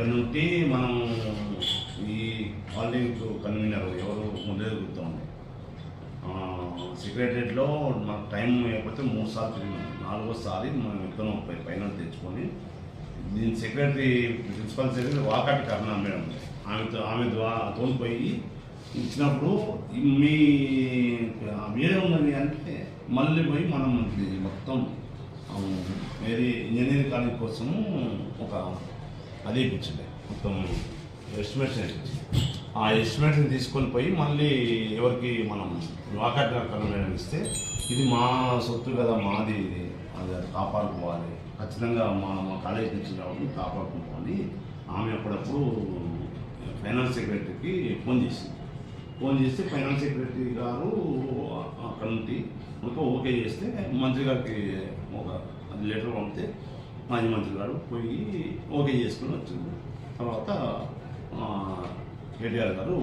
ఇక్కడ నుంచి మనం ఈ ఆన్లైన్కు కన్వీనర్ ఎవరు ముందే గుర్తు ఉంది సెక్రటరేట్లో మాకు టైం లేకపోతే మూడు సార్లు తిరిగినాం. నాలుగోసారి మనం ఇద్దరం పైన తెచ్చుకొని నేను secretary principal secretary Vakati Karna madam. ఆమెతో ఆమె తోలిపోయి ఇచ్చినప్పుడు మీ మీరే ఉన్నది అంటే మళ్ళీ పోయి మనం మొత్తం వేరే ఇంజనీరింగ్ కాలేజ్ కోసము ఒక అది ఇప్పించింది మొత్తం ఎస్టిమేషన్ ఇప్పించింది ఆ ఎస్టిమేషన్ తీసుకొని పోయి మళ్ళీ ఎవరికి మనం వాకట్ మేడం ఇస్తే ఇది మా సొత్తు కదా మాది ఇది. అది కాపాడుకోవాలి. ఖచ్చితంగా మా మా కాలేజ్ నుంచి రావడం కాపాడుకుంటామని ఆమె అప్పుడప్పుడు ఫైనాన్స్ సెక్రటరీకి ఫోన్ చేసింది. ఫోన్ చేస్తే ఫైనాన్స్ సెక్రటరీ గారు అక్కడ నుండి ఓకే చేస్తే మంత్రి గారికి ఒక లెటర్ పంపితే మాజీ మంత్రి గారు పోయి ఓకే చేసుకుని వచ్చింది. తర్వాత కేటీఆర్ గారు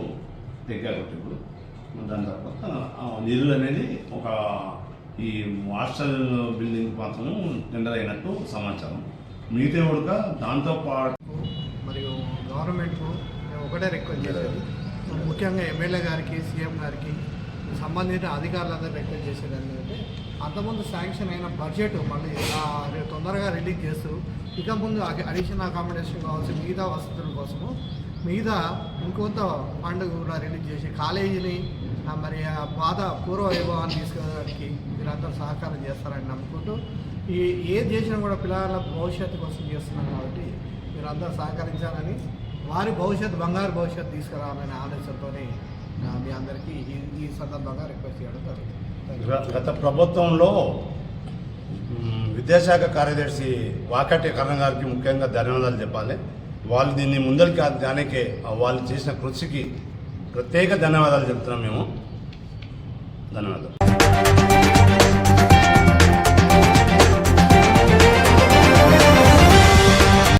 దగ్గర కొట్టిండు దాని తర్వాత నిధులు అనేది ఒక ఈ హాస్టల్ బిల్డింగ్ మాత్రం టెండర్ అయినట్టు సమాచారం. మిగతా కూడా దాంతోపాటు మరియు గవర్నమెంట్ మేము ఒకటే రిక్వెస్ట్ చేసేది. ముఖ్యంగా ఎమ్మెల్యే గారికి సీఎం గారికి సంబంధిత అధికారులందరూ రిక్వెస్ట్ చేసేది ఏంటంటే అంతకుముందు శాంక్షన్ అయిన బడ్జెట్ మళ్ళీ తొందరగా రిలీజ్ చేస్తూ ఇక ముందు అడిషనల్ అకామిడేషన్ కావాల్సిన మిగతా వసతుల కోసము మిగతా ఇంకొంత ఫండ్ కూడా రిలీజ్ చేసి కాలేజీని మరి పాత పూర్వ వైభవాన్ని తీసుకురావడానికి మీరందరూ సహకారం చేస్తారని నమ్ముకుంటూ ఈ ఏది చేసినా కూడా పిల్లల భవిష్యత్తు కోసం చేస్తున్నాం కాబట్టి మీరందరూ సహకరించాలని వారి భవిష్యత్తు బంగారు భవిష్యత్తు తీసుకురావాలనే ఆలోచనతోనే మీ అందరికీ ఈ ఈ సందర్భంగా రిక్వెస్ట్ చేయడం జరుగుతుంది. గత ప్రభుత్వంలో విద్యాశాఖ కార్యదర్శి వాకటి కరణ్ గారికి ముఖ్యంగా ధన్యవాదాలు చెప్పాలి. వాళ్ళు దీన్ని ముందరికి దానికే వాళ్ళు చేసిన కృషికి ప్రత్యేక ధన్యవాదాలు చెప్తున్నాం మేము. ధన్యవాదాలు.